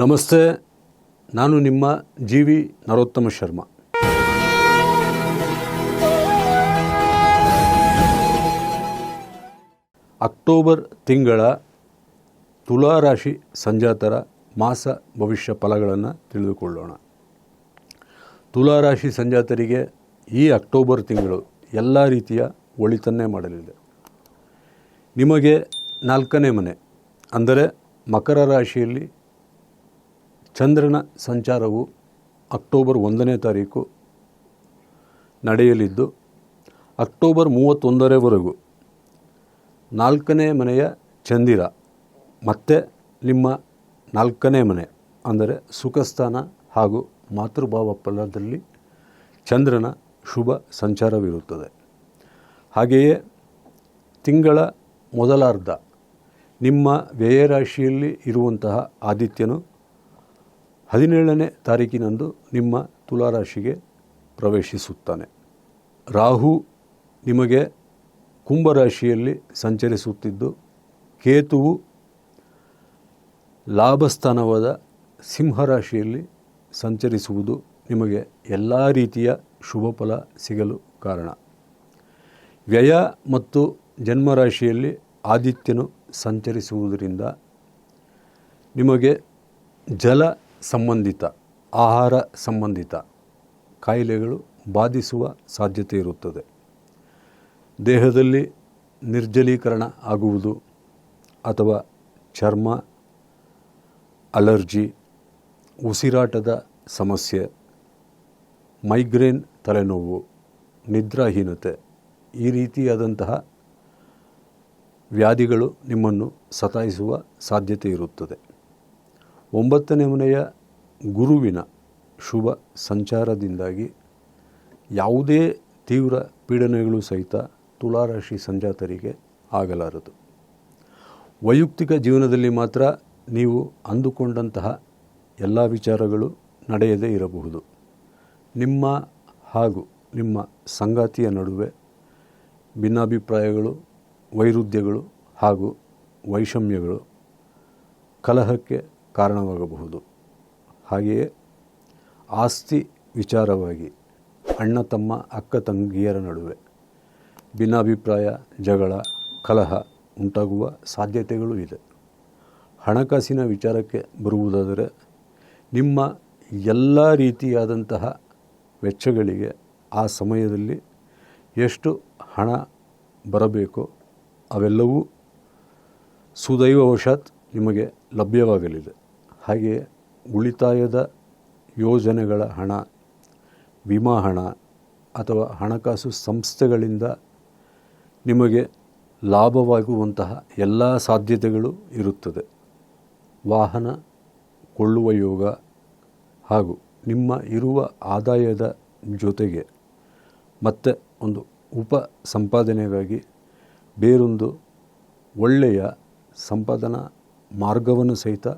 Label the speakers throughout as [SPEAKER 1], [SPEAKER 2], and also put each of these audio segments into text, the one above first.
[SPEAKER 1] ನಮಸ್ತೆ, ನಾನು ನಿಮ್ಮ G V Narottama Sharma. October ತಿಂಗಳ ತುಲಾರಾಶಿ ಸಂಜಾತರ ಮಾಸ ಭವಿಷ್ಯ ಫಲಗಳನ್ನು ತಿಳಿದುಕೊಳ್ಳೋಣ. ತುಲಾರಾಶಿ ಸಂಜಾತರಿಗೆ ಈ ಅಕ್ಟೋಬರ್ ತಿಂಗಳು ಎಲ್ಲ ರೀತಿಯ ಒಳಿತನ್ನೇ ಮಾಡಲಿದೆ. ನಿಮಗೆ ನಾಲ್ಕನೇ ಮನೆ, ಅಂದರೆ ಮಕರ ರಾಶಿಯಲ್ಲಿ ಚಂದ್ರನ ಸಂಚಾರವು ಅಕ್ಟೋಬರ್ ಒಂದನೇ ತಾರೀಕು ನಡೆಯಲಿದ್ದು, ಅಕ್ಟೋಬರ್ ಮೂವತ್ತೊಂದರವರೆಗೂ ನಾಲ್ಕನೇ ಮನೆಯ ಚಂದಿರ, ಮತ್ತೆ ನಿಮ್ಮ ನಾಲ್ಕನೇ ಮನೆ, ಅಂದರೆ ಸುಖಸ್ಥಾನ ಹಾಗೂ ಮಾತೃಭಾವ ಫಲದಲ್ಲಿ ಚಂದ್ರನ ಶುಭ ಸಂಚಾರವಿರುತ್ತದೆ. ಹಾಗೆಯೇ ತಿಂಗಳ ಮೊದಲಾರ್ಧ ನಿಮ್ಮ ವ್ಯಯರಾಶಿಯಲ್ಲಿ ಇರುವಂತಹ ಆದಿತ್ಯನು ಹದಿನೇಳನೇ ತಾರೀಕಿನಂದು ನಿಮ್ಮ ತುಲಾರಾಶಿಗೆ ಪ್ರವೇಶಿಸುತ್ತಾನೆ. ರಾಹು ನಿಮಗೆ ಕುಂಭರಾಶಿಯಲ್ಲಿ ಸಂಚರಿಸುತ್ತಿದ್ದು, ಕೇತುವು ಲಾಭಸ್ಥಾನವಾದ ಸಿಂಹರಾಶಿಯಲ್ಲಿ ಸಂಚರಿಸುವುದು ನಿಮಗೆ ಎಲ್ಲ ರೀತಿಯ ಶುಭ ಫಲ ಸಿಗಲು ಕಾರಣ. ವ್ಯಯ ಮತ್ತು ಜನ್ಮರಾಶಿಯಲ್ಲಿ ಆದಿತ್ಯನು ಸಂಚರಿಸುವುದರಿಂದ ನಿಮಗೆ ಜಲ ಸಂಬಂಧಿತ, ಆಹಾರ ಸಂಬಂಧಿತ ಕಾಯಿಲೆಗಳು ಬಾಧಿಸುವ ಸಾಧ್ಯತೆ ಇರುತ್ತದೆ. ದೇಹದಲ್ಲಿ ನಿರ್ಜಲೀಕರಣ ಆಗುವುದು ಅಥವಾ ಚರ್ಮ, ಅಲರ್ಜಿ, ಉಸಿರಾಟದ ಸಮಸ್ಯೆ, ಮೈಗ್ರೇನ್, ತಲೆನೋವು, ನಿದ್ರಾಹೀನತೆ ಈ ರೀತಿಯಾದಂತಹ ವ್ಯಾಧಿಗಳು ನಿಮ್ಮನ್ನು ಸತಾಯಿಸುವ ಸಾಧ್ಯತೆ ಇರುತ್ತದೆ. ಒಂಬತ್ತನೇ ಮನೆಯ ಗುರುವಿನ ಶುಭ ಸಂಚಾರದಿಂದಾಗಿ ಯಾವುದೇ ತೀವ್ರ ಪೀಡನೆಗಳು ಸಹಿತ ತುಲಾರಾಶಿ ಸಂಜಾತರಿಗೆ ಆಗಲಾರದು. ವೈಯಕ್ತಿಕ ಜೀವನದಲ್ಲಿ ಮಾತ್ರ ನೀವು ಅಂದುಕೊಂಡಂತಹ ಎಲ್ಲ ವಿಚಾರಗಳು ನಡೆಯದೇ ಇರಬಹುದು. ನಿಮ್ಮ ಹಾಗೂ ನಿಮ್ಮ ಸಂಗಾತಿಯ ನಡುವೆ ಭಿನ್ನಾಭಿಪ್ರಾಯಗಳು, ವೈರುಧ್ಯಗಳು ಹಾಗೂ ವೈಷಮ್ಯಗಳು ಕಲಹಕ್ಕೆ ಕಾರಣವಾಗಬಹುದು. ಹಾಗೆಯೇ ಆಸ್ತಿ ವಿಚಾರವಾಗಿ ಅಣ್ಣ ತಮ್ಮ, ಅಕ್ಕ ತಂಗಿಯರ ನಡುವೆ ಭಿನ್ನಾಭಿಪ್ರಾಯ, ಜಗಳ, ಕಲಹ ಉಂಟಾಗುವ ಸಾಧ್ಯತೆಗಳು ಇದೆ. ಹಣಕಾಸಿನ ವಿಚಾರಕ್ಕೆ ಬರುವುದಾದರೆ ನಿಮ್ಮ ಎಲ್ಲ ರೀತಿಯಾದಂತಹ ವೆಚ್ಚಗಳಿಗೆ ಆ ಸಮಯದಲ್ಲಿ ಎಷ್ಟು ಹಣ ಬರಬೇಕೋ ಅವೆಲ್ಲವೂ ಸುದೈವವಶಾತ್ ನಿಮಗೆ ಲಭ್ಯವಾಗಲಿದೆ. ಹಾಗೆಯೇ ಉಳಿತಾಯದ ಯೋಜನೆಗಳ ಹಣ, ವಿಮಾ ಹಣ ಅಥವಾ ಹಣಕಾಸು ಸಂಸ್ಥೆಗಳಿಂದ ನಿಮಗೆ ಲಾಭವಾಗುವಂತಹ ಎಲ್ಲ ಸಾಧ್ಯತೆಗಳು ಇರುತ್ತದೆ. ವಾಹನ ಕೊಳ್ಳುವ ಯೋಗ ಹಾಗೂ ನಿಮ್ಮ ಇರುವ ಆದಾಯದ ಜೊತೆಗೆ ಮತ್ತೆ ಒಂದು ಉಪ ಸಂಪಾದನೆಗಾಗಿ ಬೇರೊಂದು ಒಳ್ಳೆಯ ಸಂಪಾದನಾ ಮಾರ್ಗವನ್ನು ಸಹಿತ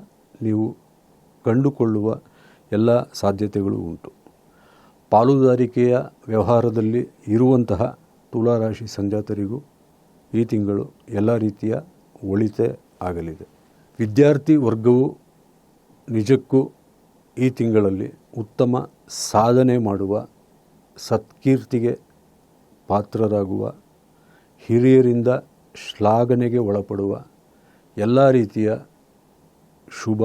[SPEAKER 1] ನೀವು ಕಂಡುಕೊಳ್ಳುವ ಎಲ್ಲ ಸಾಧ್ಯತೆಗಳು ಉಂಟು. ಪಾಲುದಾರಿಕೆಯ ವ್ಯವಹಾರದಲ್ಲಿ ಇರುವಂತಹ ತುಲಾರಾಶಿ ಸಂಜಾತರಿಗೂ ಈ ತಿಂಗಳು ಎಲ್ಲ ರೀತಿಯ ಒಳಿತೆ ಆಗಲಿದೆ. ವಿದ್ಯಾರ್ಥಿ ವರ್ಗವು ನಿಜಕ್ಕೂ ಈ ತಿಂಗಳಲ್ಲಿ ಉತ್ತಮ ಸಾಧನೆ ಮಾಡುವ, ಸತ್ಕೀರ್ತಿಗೆ ಪಾತ್ರರಾಗುವ, ಹಿರಿಯರಿಂದ ಶ್ಲಾಘನೆಗೆ ಒಳಪಡುವ ಎಲ್ಲ ರೀತಿಯ ಶುಭ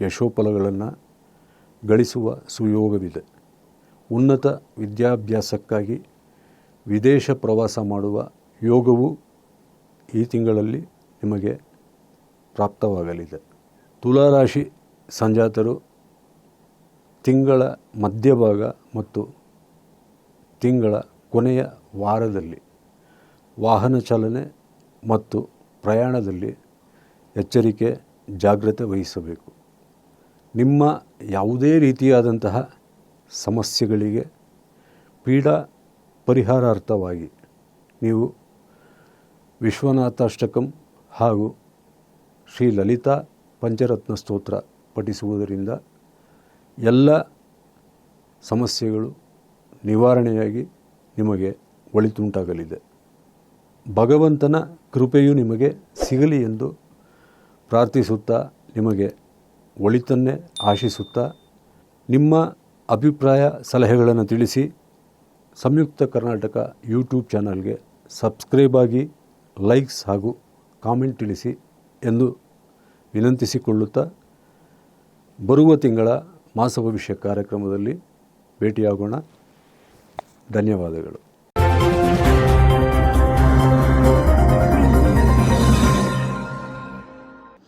[SPEAKER 1] ಯಶೋಫಲಗಳನ್ನು ಗಳಿಸುವ ಸುಯೋಗವಿದೆ. ಉನ್ನತ ವಿದ್ಯಾಭ್ಯಾಸಕ್ಕಾಗಿ ವಿದೇಶ ಪ್ರವಾಸ ಮಾಡುವ ಯೋಗವು ಈ ತಿಂಗಳಲ್ಲಿ ನಿಮಗೆ ಪ್ರಾಪ್ತವಾಗಲಿದೆ. ತುಲಾರಾಶಿ ಸಂಜಾತರು ತಿಂಗಳ ಮಧ್ಯಭಾಗ ಮತ್ತು ತಿಂಗಳ ಕೊನೆಯ ವಾರದಲ್ಲಿ ವಾಹನ ಚಾಲನೆ ಮತ್ತು ಪ್ರಯಾಣದಲ್ಲಿ ಎಚ್ಚರಿಕೆ ಜಾಗ್ರತೆ ವಹಿಸಬೇಕು. ನಿಮ್ಮ ಯಾವುದೇ ರೀತಿಯಾದಂತಹ ಸಮಸ್ಯೆಗಳಿಗೆ ಪೀಡಾ ಪರಿಹಾರಾರ್ಥವಾಗಿ ನೀವು ವಿಶ್ವನಾಥಾಷ್ಟಕಂ ಹಾಗೂ ಶ್ರೀ ಲಲಿತಾ ಪಂಚರತ್ನ ಸ್ತೋತ್ರ ಪಠಿಸುವುದರಿಂದ ಎಲ್ಲ ಸಮಸ್ಯೆಗಳು ನಿವಾರಣೆಯಾಗಿ ನಿಮಗೆ ಒಳಿತುಂಟಾಗಲಿದೆ. ಭಗವಂತನ ಕೃಪೆಯು ನಿಮಗೆ ಸಿಗಲಿ ಎಂದು ಪ್ರಾರ್ಥಿಸುತ್ತಾ ನಿಮಗೆ ಒಳಿತನ್ನೇ ಆಶಿಸುತ್ತಾ ನಿಮ್ಮ ಅಭಿಪ್ರಾಯ ಸಲಹೆಗಳನ್ನು ತಿಳಿಸಿ ಸಂಯುಕ್ತ ಕರ್ನಾಟಕ ಯೂಟ್ಯೂಬ್ ಚಾನಲ್ಗೆ ಸಬ್ಸ್ಕ್ರೈಬ್ ಆಗಿ ಲೈಕ್ಸ್ ಹಾಗೂ ಕಾಮೆಂಟ್ ತಿಳಿಸಿ ಎಂದು ವಿನಂತಿಸಿಕೊಳ್ಳುತ್ತಾ ಬರುವ ತಿಂಗಳ ಮಾಸ ಭವಿಷ್ಯ ಕಾರ್ಯಕ್ರಮದಲ್ಲಿ ಭೇಟಿಯಾಗೋಣ. ಧನ್ಯವಾದಗಳು.